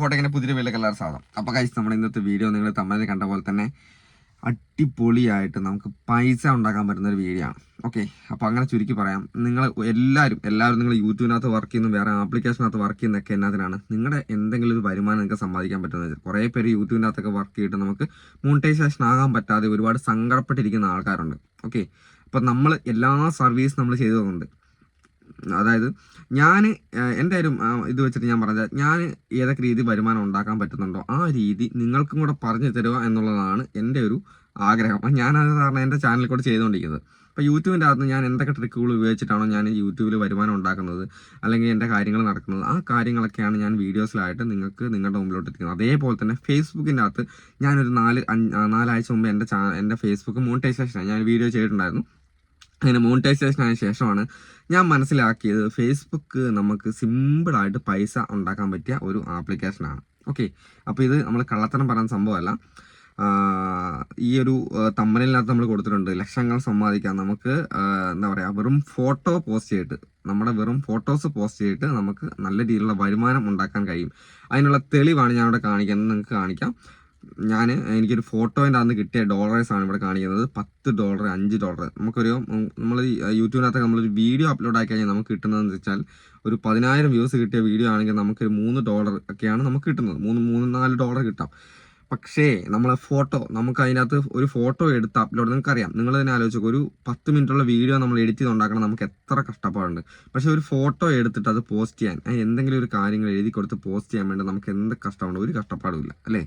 Photo ഇങ്ങനെ പുതിയ വെള്ള കളർ സാധനം. അപ്പോൾ കഴിച്ച് നമ്മുടെ ഇന്നത്തെ വീഡിയോ നിങ്ങൾ തമ്മിൽ കണ്ട പോലെ തന്നെ അടിപൊളിയായിട്ട് നമുക്ക് പൈസ ഉണ്ടാക്കാൻ പറ്റുന്ന ഒരു വീഡിയോ ആണ്. ഓക്കെ അപ്പോൾ അങ്ങനെ ചുരുക്കി പറയാം. നിങ്ങൾ എല്ലാവരും എല്ലാവരും നിങ്ങൾ യൂട്യൂബിനകത്ത് വർക്ക് ചെയ്യുന്നു വേറെ ആപ്ലിക്കേഷനകത്ത് വർക്ക് ചെയ്യുന്നൊക്കെ എന്നതിനാണ് നിങ്ങളുടെ എന്തെങ്കിലും ഒരു വരുമാനം നിങ്ങൾക്ക് സമ്പാദിക്കാൻ പറ്റുന്നത് കുറേ പേര് യൂട്യൂബിനകത്തൊക്കെ വർക്ക് ചെയ്തിട്ട് നമുക്ക് മോണിറ്റൈസേഷൻ ആകാൻ പറ്റാതെ ഒരുപാട് സങ്കടപ്പെട്ടിരിക്കുന്ന ആൾക്കാരുണ്ട്. ഓക്കെ അപ്പോൾ നമ്മൾ എല്ലാ സർവീസ് നമ്മൾ ചെയ്തു തന്നുണ്ട് അതായത് ഞാൻ എന്റെ ഒരു ഇത് വെച്ചിട്ട് ഞാൻ പറഞ്ഞത് ഞാൻ ഏതൊക്കെ രീതി വരുമാനം ഉണ്ടാക്കാൻ പറ്റുന്നുണ്ടോ ആ രീതി നിങ്ങൾക്കും കൂടെ പറഞ്ഞു തരിക എന്നുള്ളതാണ് എന്റെ ഒരു ആഗ്രഹം. ഞാനത് കാരണം എന്റെ ചാനലിൽ കൂടെ ചെയ്തുകൊണ്ടിരിക്കുന്നത്. അപ്പോൾ യൂട്യൂബിന്റെ അകത്ത് ഞാൻ എന്തൊക്കെ ട്രിക്കുകൾ ഉപയോഗിച്ചിട്ടാണോ ഞാൻ യൂട്യൂബിൽ വരുമാനം ഉണ്ടാക്കുന്നത് അല്ലെങ്കിൽ എന്റെ കാര്യങ്ങൾ നടക്കുന്നത് ആ കാര്യങ്ങളൊക്കെയാണ് ഞാൻ വീഡിയോസിലായിട്ട് നിങ്ങൾക്ക് നിങ്ങളുടെ മുമ്പിലോട്ട് എത്തിക്കുന്നത്. അതേപോലെ തന്നെ ഫേസ്ബുക്കിന്റെ അകത്ത് ഞാനൊരു നാല് നാലാഴ്ച മുമ്പ് എന്റെ ചാ എന്റെ ഫേസ്ബുക്ക് മോണിറ്റൈസേഷൻ ഞാൻ വീഡിയോ ചെയ്തിട്ടുണ്ടായിരുന്നു. അങ്ങനെ മോണിറ്റൈസേഷൻ ആയ ശേഷമാണ് ഞാൻ മനസ്സിലാക്കിയത് ഫേസ്ബുക്ക് നമുക്ക് സിമ്പിളായിട്ട് പൈസ ഉണ്ടാക്കാൻ പറ്റിയ ഒരു ആപ്ലിക്കേഷനാണ് ഓക്കെ അപ്പോൾ ഇത് നമ്മൾ കള്ളത്തരം പറയുന്ന സംഭവമല്ല. ഈ ഒരു തമ്മലിനകത്ത് നമ്മൾ കൊടുത്തിട്ടുണ്ട്. ലക്ഷങ്ങൾ സമ്പാദിക്കാൻ നമുക്ക് എന്താ പറയുക വെറും ഫോട്ടോ പോസ്റ്റ് ചെയ്തിട്ട് നമ്മുടെ വെറും ഫോട്ടോസ് പോസ്റ്റ് ചെയ്തിട്ട് നമുക്ക് നല്ല രീതിയിലുള്ള വരുമാനം ഉണ്ടാക്കാൻ കഴിയും. അതിനുള്ള തെളിവാണ് ഞാനിവിടെ കാണിക്കുന്നത് നിങ്ങൾക്ക് കാണിക്കാം. ഞാൻ എനിക്കൊരു ഫോട്ടോന്റെ അന്ന് കിട്ടിയ ഡോളേഴ്സ് ആണ് ഇവിടെ കാണിക്കുന്നത്. പത്ത് ഡോളർ അഞ്ച് ഡോളർ നമുക്കൊരു നമ്മൾ യൂട്യൂബിനകത്ത് നമ്മളൊരു വീഡിയോ അപ്ലോഡ് ആക്കി കഴിഞ്ഞാൽ നമുക്ക് കിട്ടുന്നതെന്ന് വെച്ചാൽ ഒരു പതിനായിരം വ്യൂസ് കിട്ടിയ വീഡിയോ ആണെങ്കിൽ നമുക്കൊരു മൂന്ന് ഡോളർ ഒക്കെയാണ് നമുക്ക് കിട്ടുന്നത്. മൂന്ന് മൂന്ന് നാല് ഡോളർ കിട്ടാം. പക്ഷേ നമ്മളെ ഫോട്ടോ നമുക്ക് അതിനകത്ത് ഒരു ഫോട്ടോ എടുത്ത് അപ്ലോഡ് നിങ്ങൾക്കറിയാം. നിങ്ങൾ തന്നെ ആലോചിച്ചു ഒരു പത്ത് മിനിറ്റുള്ള വീഡിയോ നമ്മൾ എഡിറ്റ് ചെയ്ത് ഉണ്ടാക്കണം നമുക്ക് എത്ര കഷ്ടപ്പാടുണ്ട്. പക്ഷേ ഒരു ഫോട്ടോ എടുത്തിട്ട് അത് പോസ്റ്റ് ചെയ്യാൻ എന്തെങ്കിലും ഒരു കാര്യങ്ങൾ എഴുതി കൊടുത്ത് പോസ്റ്റ് ചെയ്യാൻ വേണ്ടി നമുക്ക് എന്ത് കഷ്ടമുണ്ട്? ഒരു കഷ്ടപ്പാടും ഇല്ല അല്ലേ?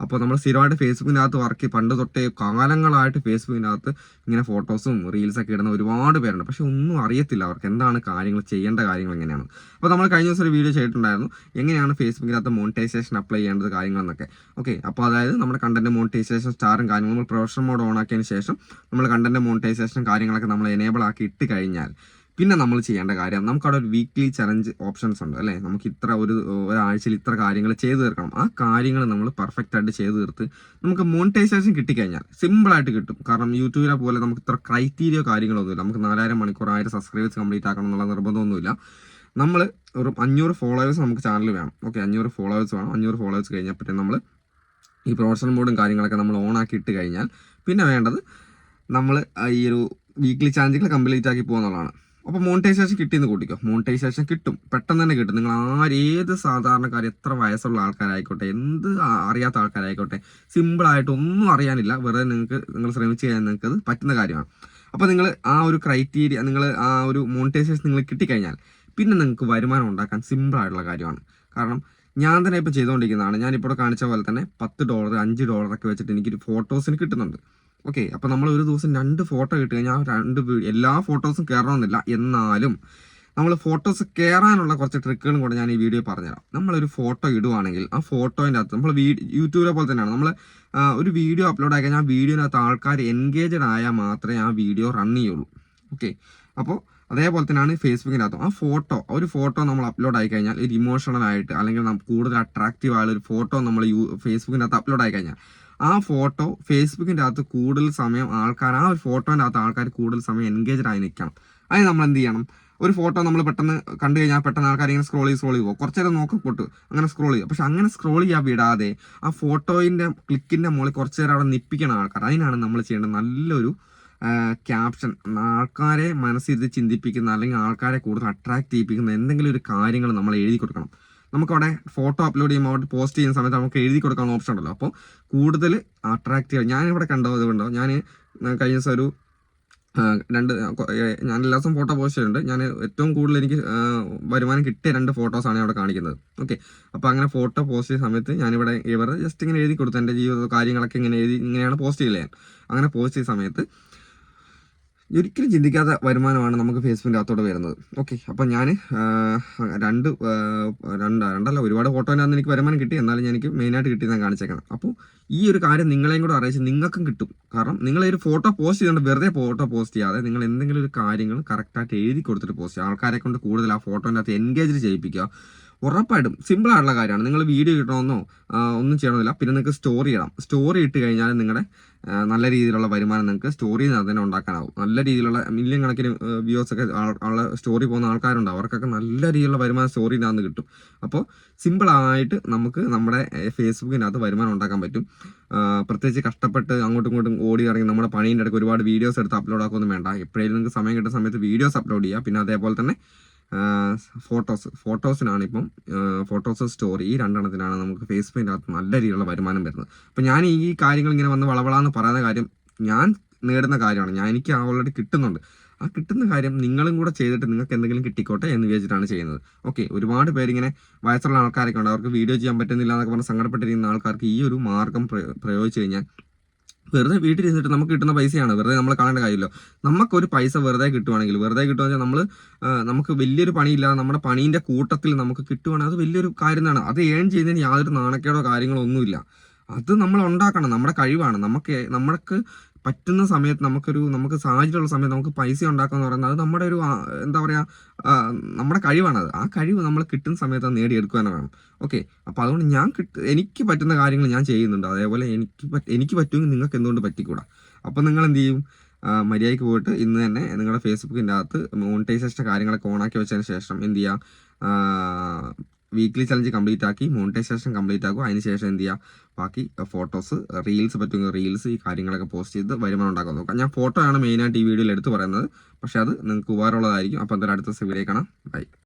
അപ്പോൾ നമ്മൾ സ്ഥിരമായിട്ട് ഫേസ്ബുക്കിനകത്ത് വർക്ക് പണ്ട് തൊട്ടേ കാലങ്ങളായിട്ട് ഫേസ്ബുക്കിനകത്ത് ഇങ്ങനെ ഫോട്ടോസും റീൽസൊക്കെ ഇടുന്ന ഒരുപാട് പേരുണ്ട്. പക്ഷെ ഒന്നും അറിയത്തില്ല അവർക്ക് എന്താണ് കാര്യങ്ങൾ ചെയ്യേണ്ട കാര്യങ്ങൾ എങ്ങനെയാണ്. അപ്പോൾ നമ്മൾ കഴിഞ്ഞ ദിവസം ഒരു വീഡിയോ ചെയ്തിട്ടുണ്ടായിരുന്നു. എങ്ങനെയാണ് ഫേസ്ബുക്കിനകത്ത് മോണിറ്റൈസേഷൻ അപ്ലൈ ചെയ്യേണ്ടത് കാര്യങ്ങളെന്നൊക്കെ. ഓക്കെ അപ്പോൾ അതായത് നമ്മുടെ കണ്ടന്റ് മോണിറ്റൈസേഷൻ സ്റ്റാറും കാര്യങ്ങളും നമ്മൾ പ്രൊഫഷണൽ മോഡ് ഓൺ ആക്കിയതിന് ശേഷം നമ്മൾ കണ്ടന്റ് മോണിറ്റൈസേഷൻ കാര്യങ്ങളൊക്കെ നമ്മൾ എനേബിൾ ആക്കി ഇട്ട് കഴിഞ്ഞാൽ പിന്നെ നമ്മൾ ചെയ്യേണ്ട കാര്യം നമുക്ക് അവിടെ ഒരു വീക്ക്ലി ചലഞ്ച് ഓപ്ഷൻസ് ഉണ്ട് അല്ലേ? നമുക്ക് ഇത്ര ഒരു ഒരാഴ്ചയിൽ ഇത്ര കാര്യങ്ങൾ ചെയ്തു തീർക്കണം. ആ കാര്യങ്ങൾ നമ്മൾ പെർഫെക്റ്റ് ആയിട്ട് ചെയ്തു തീർത്ത് നമുക്ക് മോണിറ്റൈസേഷൻ കിട്ടിക്കഴിഞ്ഞാൽ സിമ്പിളായിട്ട് കിട്ടും. കാരണം യൂട്യൂബിലെ പോലെ നമുക്ക് ഇത്ര ക്രൈറ്റീരിയ കാര്യങ്ങളൊന്നുമില്ല. നമുക്ക് നാലായിരം മണിക്കൂർ ആയിരം സബ്സ്ക്രൈബേഴ്സ് കംപ്ലീറ്റ് ആക്കണം എന്നുള്ള നിർബന്ധമൊന്നുമില്ല. നമ്മൾ ഒരു അഞ്ഞൂറ് ഫോളോവേഴ്സ് നമുക്ക് ചാനൽ വേണം. ഓക്കെ അഞ്ഞൂറ് ഫോളോവേഴ്സ് വേണം. അഞ്ഞൂറ് ഫോളോവേഴ്സ് കഴിഞ്ഞാൽ പിന്നെ നമ്മൾ ഈ പ്രൊഫഷണൽ ബോർഡും കാര്യങ്ങളൊക്കെ നമ്മൾ ഓൺ ആക്കി ഇട്ട് കഴിഞ്ഞാൽ പിന്നെ വേണ്ടത് നമ്മൾ ഈ ഒരു വീക്ക്ലി ചാലഞ്ചുകൾ കംപ്ലീറ്റ് ആക്കി പോകുന്നതാണ് അപ്പോൾ മോണിറ്റൈസേഷൻ കിട്ടിയെന്ന് കൂട്ടിക്കോ? മോണിറ്റൈസേഷൻ കിട്ടും. പെട്ടെന്ന് തന്നെ കിട്ടും. നിങ്ങൾ ആരേത് സാധാരണക്കാർ എത്ര വയസ്സുള്ള ആൾക്കാരായിക്കോട്ടെ എന്ത് അറിയാത്ത ആൾക്കാരായിക്കോട്ടെ സിമ്പിളായിട്ട് ഒന്നും അറിയാനില്ല. വെറുതെ നിങ്ങൾക്ക് നിങ്ങൾ ശ്രമിച്ചു കഴിഞ്ഞാൽ നിങ്ങൾക്ക് അത് പറ്റുന്ന കാര്യമാണ്. അപ്പോൾ നിങ്ങൾ ആ ഒരു ക്രൈറ്റീരിയ നിങ്ങൾ ആ ഒരു മോണിറ്റൈസേഷൻ നിങ്ങൾ കിട്ടിക്കഴിഞ്ഞാൽ പിന്നെ നിങ്ങൾക്ക് വരുമാനം ഉണ്ടാക്കാൻ സിമ്പിൾ ആയിട്ടുള്ള കാര്യമാണ്. കാരണം ഞാൻ തന്നെ ഇപ്പോൾ ചെയ്തുകൊണ്ടിരിക്കുന്നതാണ്. ഞാനിപ്പോൾ കാണിച്ച പോലെ തന്നെ പത്ത് ഡോളർ അഞ്ച് ഡോളറൊക്കെ വെച്ചിട്ട് എനിക്കൊരു ഫോട്ടോസിന് കിട്ടുന്നുണ്ട്. ഓക്കെ അപ്പോൾ നമ്മൾ ഒരു ദിവസം രണ്ട് ഫോട്ടോ ഇട്ട് കഴിഞ്ഞാൽ രണ്ട് എല്ലാ ഫോട്ടോസും കയറണമെന്നില്ല എന്നാലും നമ്മൾ ഫോട്ടോസ് കയറാനുള്ള കുറച്ച് ട്രിക്കുകളും കൂടെ ഞാൻ ഈ വീഡിയോ പറഞ്ഞുതരാം. നമ്മളൊരു ഫോട്ടോ ഇടുവാണെങ്കിൽ ആ ഫോട്ടോന്റെ അകത്ത് നമ്മൾ യൂട്യൂബിലെ പോലെ തന്നെയാണ്. നമ്മൾ ഒരു വീഡിയോ അപ്ലോഡ് ആക്കി കഴിഞ്ഞാൽ വീഡിയോനകത്ത് ആൾക്കാർ എൻഗേജഡ് ആയാൽ മാത്രമേ ആ വീഡിയോ റൺ ചെയ്യുള്ളൂ. ഓക്കെ അപ്പോൾ അതേപോലെ തന്നെയാണ് ഫേസ്ബുക്കിനകത്തും ആ ഫോട്ടോ ഒരു ഫോട്ടോ നമ്മൾ അപ്ലോഡ് ആയി കഴിഞ്ഞാൽ ഒരു ഇമോഷണൽ ആയിട്ട് അല്ലെങ്കിൽ നമുക്ക് കൂടുതൽ അട്രാക്റ്റീവ് ആയുള്ള ഒരു ഫോട്ടോ നമ്മൾ യൂ ഫേസ്ബുക്കിനകത്ത് അപ്ലോഡ് ആയി കഴിഞ്ഞാൽ ആ ഫോട്ടോ ഫേസ്ബുക്കിന്റെ അകത്ത് കൂടുതൽ സമയം ആൾക്കാർ ആ ഒരു ഫോട്ടോന്റെ അകത്ത് ആൾക്കാർ കൂടുതൽ സമയം എൻഗേജ്ഡ് ആയി നിൽക്കണം. അതിന് നമ്മൾ എന്ത് ചെയ്യണം? ഒരു ഫോട്ടോ നമ്മൾ പെട്ടെന്ന് കണ്ടു കഴിഞ്ഞാൽ പെട്ടെന്ന് ആൾക്കാർ ഇങ്ങനെ സ്ക്രോൾ ചെയ്ത് സ്ക്രോൾ ചെയ്യുമോ കുറച്ച് നേരം നോക്കി പൊട്ടു അങ്ങനെ സ്ക്രോൾ ചെയ്യും. പക്ഷെ അങ്ങനെ സ്ക്രോൾ ചെയ്യാൻ വിടാതെ ആ ഫോട്ടോയിന്റെ ക്ലിക്കിന്റെ മുകളിൽ കുറച്ച് നേരം അവിടെ നിപ്പിക്കണം ആൾക്കാർ. അതിനാണ് നമ്മൾ ചെയ്യേണ്ടത് നല്ലൊരു ക്യാപ്ഷൻ. ആൾക്കാരെ മനസ്സിരുത്തി ചിന്തിപ്പിക്കുന്ന അല്ലെങ്കിൽ ആൾക്കാരെ കൂടുതൽ അട്രാക്ട് ചെയ്യിപ്പിക്കുന്ന എന്തെങ്കിലും ഒരു കാര്യങ്ങൾ നമ്മൾ എഴുതി കൊടുക്കണം. നമുക്കവിടെ ഫോട്ടോ അപ്ലോഡ് ചെയ്യുമ്പോൾ അവിടെ പോസ്റ്റ് ചെയ്യുന്ന സമയത്ത് നമുക്ക് എഴുതി കൊടുക്കാൻ ഓപ്ഷൻ ഉണ്ടല്ലോ. അപ്പോൾ കൂടുതൽ അട്രാക്റ്റീവ് ഞാനിവിടെ കണ്ടോ അതുകൊണ്ടോ ഞാൻ കഴിഞ്ഞ ദിവസം ഒരു രണ്ട് ഞാൻ എല്ലാ ദിവസവും ഫോട്ടോ പോസ്റ്റ് ചെയ്യുന്നുണ്ട്. ഞാൻ ഏറ്റവും കൂടുതൽ എനിക്ക് വരുമാനം കിട്ടിയ രണ്ട് ഫോട്ടോസാണ് അവിടെ കാണിക്കുന്നത്. ഓക്കെ അപ്പോൾ അങ്ങനെ ഫോട്ടോ പോസ്റ്റ് ചെയ്യുന്ന സമയത്ത് ഞാനിവിടെ ഇവർ ജസ്റ്റ് ഇങ്ങനെ എഴുതി കൊടുത്തു. എന്റെ ജീവിത കാര്യങ്ങളൊക്കെ ഇങ്ങനെ എഴുതി ഇങ്ങനെയാണ് പോസ്റ്റ് ചെയ്യില്ല ഞാൻ. അങ്ങനെ പോസ്റ്റ് ചെയ്ത സമയത്ത് ഒരിക്കലും ചിന്തിക്കാത്ത വരുമാനമാണ് നമുക്ക് ഫേസ്ബുക്കിന്റെ അകത്തോട്ട് വരുന്നത്. ഓക്കെ അപ്പം ഞാൻ രണ്ട് രണ്ട് രണ്ടല്ല ഒരുപാട് ഫോട്ടോയിനകത്ത് എനിക്ക് വരുമാനം കിട്ടി. എന്നാലും ഞാൻ എനിക്ക് മെയിനായിട്ട് കിട്ടി ഞാൻ കാണിച്ചേക്കണം അപ്പോൾ ഈ ഒരു കാര്യം നിങ്ങളെയും കൂടെ അറിയിച്ച് നിങ്ങൾക്കും കിട്ടും. കാരണം നിങ്ങൾ ഒരു ഫോട്ടോ പോസ്റ്റ് ചെയ്തുകൊണ്ട് വെറുതെ ഫോട്ടോ പോസ്റ്റ് ചെയ്യാതെ നിങ്ങൾ എന്തെങ്കിലും ഒരു കാര്യങ്ങൾ കറക്റ്റായിട്ട് എഴുതി കൊടുത്തിട്ട് പോസ്റ്റ് ചെയ്യുക ആൾക്കാരെ കൊണ്ട് കൂടുതൽ ആ ഫോട്ടോന്റെ അകത്ത് എൻഗേജ് ചെയ്യിപ്പിക്കുക. ഉറപ്പായിട്ടും സിമ്പിൾ ആയിട്ടുള്ള കാര്യമാണ്. നിങ്ങൾ വീഡിയോ ഇടണമെന്നോ ഒന്നും ചെയ്യണമെന്നില്ല. പിന്നെ നിങ്ങൾക്ക് സ്റ്റോറി ഇടാം. സ്റ്റോറി ഇട്ട് കഴിഞ്ഞാൽ നിങ്ങളുടെ നല്ല രീതിയിലുള്ള വരുമാനം നിങ്ങൾക്ക് സ്റ്റോറിയിൽ നിന്ന് തന്നെ ഉണ്ടാക്കാനാവും. നല്ല രീതിയിലുള്ള മില്യൺ കണക്കിന് വ്യൂസ് ഒക്കെ ഉള്ള സ്റ്റോറി പോകുന്ന ആൾക്കാരുണ്ട് അവർക്കൊക്കെ നല്ല രീതിയിലുള്ള വരുമാനം സ്റ്റോറിയിൽ നിന്ന് കിട്ടും. അപ്പോൾ സിമ്പിളായിട്ട് നമുക്ക് നമ്മുടെ ഫേസ്ബുക്കിനകത്ത് വരുമാനം ഉണ്ടാക്കാൻ പറ്റും. പ്രത്യേകിച്ച് കഷ്ടപ്പെട്ട് അങ്ങോട്ടും ഇങ്ങോട്ടും ഓടി ഇറങ്ങി നമ്മുടെ പണീന്റെ ഇടയ്ക്ക് ഒരുപാട് വീഡിയോസ് എടുത്ത് അപ്ലോഡ് ആക്കുമൊന്നും വേണ്ട. എപ്പോഴേലും നിങ്ങൾക്ക് സമയം കിട്ടുന്ന സമയത്ത് വീഡിയോസ് അപ്ലോഡ് ചെയ്യുക പിന്നെ അതേപോലെ തന്നെ ഫോട്ടോസ് ഫോട്ടോസിനാണ് ഇപ്പം ഫോട്ടോസ് സ്റ്റോറി ഈ രണ്ടെണ്ണത്തിനാണ് നമുക്ക് ഫേസ്ബുക്കിന്റെ അകത്ത് നല്ല രീതിയിലുള്ള വരുമാനം വരുന്നത്. അപ്പം ഞാൻ ഈ കാര്യങ്ങൾ ഇങ്ങനെ വന്ന് വളവളാന്ന് പറയുന്ന കാര്യം ഞാൻ നേടുന്ന കാര്യമാണ്. ഞാൻ എനിക്ക് ഓൾറെഡി കിട്ടുന്നുണ്ട്. ആ കിട്ടുന്ന കാര്യം നിങ്ങളും കൂടെ ചെയ്തിട്ട് നിങ്ങൾക്ക് എന്തെങ്കിലും കിട്ടിക്കോട്ടെ എന്ന് വിചാരിച്ചിട്ടാണ് ചെയ്യുന്നത്. ഓക്കെ ഒരുപാട് പേരിങ്ങനെ വയസ്സുള്ള ആൾക്കാരൊക്കെ ഉണ്ട്. അവർക്ക് വീഡിയോ ചെയ്യാൻ പറ്റുന്നില്ല എന്നൊക്കെ പറഞ്ഞ് സങ്കടപ്പെട്ടിരിക്കുന്ന ആൾക്കാർക്ക് ഈ ഒരു മാർഗം പ്രയോഗിച്ച് കഴിഞ്ഞാൽ വെറുതെ വീട്ടിലിരുന്നിട്ട് നമുക്ക് കിട്ടുന്ന പൈസയാണ്. വെറുതെ നമ്മൾ കാണേണ്ട കാര്യമില്ല. നമുക്കൊരു പൈസ വെറുതെ കിട്ടുവാണെങ്കിൽ വെറുതെ കിട്ടുവാണെങ്കിൽ നമ്മൾ നമുക്ക് വലിയൊരു പണിയില്ലാതെ നമ്മുടെ പണീന്റെ കൂട്ടത്തിൽ നമുക്ക് കിട്ടുവാണെങ്കിൽ അത് വലിയൊരു കാര്യം തന്നെയാണ്. അത് ഏൺ ചെയ്യുന്നതിന് യാതൊരു നാണക്കേടോ കാര്യങ്ങളോ ഒന്നുമില്ല. അത് നമ്മൾ ഉണ്ടാക്കണം. നമ്മുടെ കഴിവാണ്. നമുക്ക് നമുക്ക് പറ്റുന്ന സമയത്ത് നമുക്കൊരു നമുക്ക് സാഹചര്യമുള്ള സമയത്ത് നമുക്ക് പൈസ ഉണ്ടാക്കുക എന്ന് പറയുന്നത് അത് നമ്മുടെ ഒരു എന്താ പറയുക നമ്മുടെ കഴിവാണത് ആ കഴിവ് നമ്മൾ കിട്ടുന്ന സമയത്ത് അത് നേടിയെടുക്കുക വേണം ഓക്കെ. അപ്പോൾ അതുകൊണ്ട് ഞാൻ കിട്ട എനിക്ക് പറ്റുന്ന കാര്യങ്ങൾ ഞാൻ ചെയ്യുന്നുണ്ട്. അതേപോലെ എനിക്ക് എനിക്ക് പറ്റുമെങ്കിൽ നിങ്ങൾക്ക് എന്തുകൊണ്ട് പറ്റിക്കൂടാ? അപ്പോൾ നിങ്ങൾ എന്ത് ചെയ്യും മര്യാദയ്ക്ക് പോയിട്ട് ഇന്ന് തന്നെ നിങ്ങളുടെ ഫേസ്ബുക്കിന്റെ അകത്ത് മോണിറ്റൈസേഷൻ കാര്യങ്ങളൊക്കെ ഓണാക്കി വെച്ചതിന് ശേഷം എന്ത് ചെയ്യുക വീക്ക്ലി ചലഞ്ച് കംപ്ലീറ്റ് ആക്കി മോണിറ്റൈസേഷൻ കംപ്ലീറ്റ് ആക്കും അതിന് ശേഷം എന്ത് ചെയ്യുക ബാക്കി ഫോട്ടോസ് റീൽസ് പറ്റുമെങ്കിൽ റീൽസ് ഈ കാര്യങ്ങളൊക്കെ പോസ്റ്റ് ചെയ്ത് വരുമാനം ഉണ്ടാക്കാൻ നോക്കാം. ഞാൻ ഫോട്ടോ ആണ് മെയിനായിട്ട് ഈ വീഡിയോയിൽ എടുത്ത് പറയുന്നത്. പക്ഷേ അത് നിങ്ങൾക്ക് ഉപകാരമുള്ളതായിരിക്കും. അപ്പോൾ എന്തായാലും അടുത്ത വീഡിയോ കാണാം. ബൈ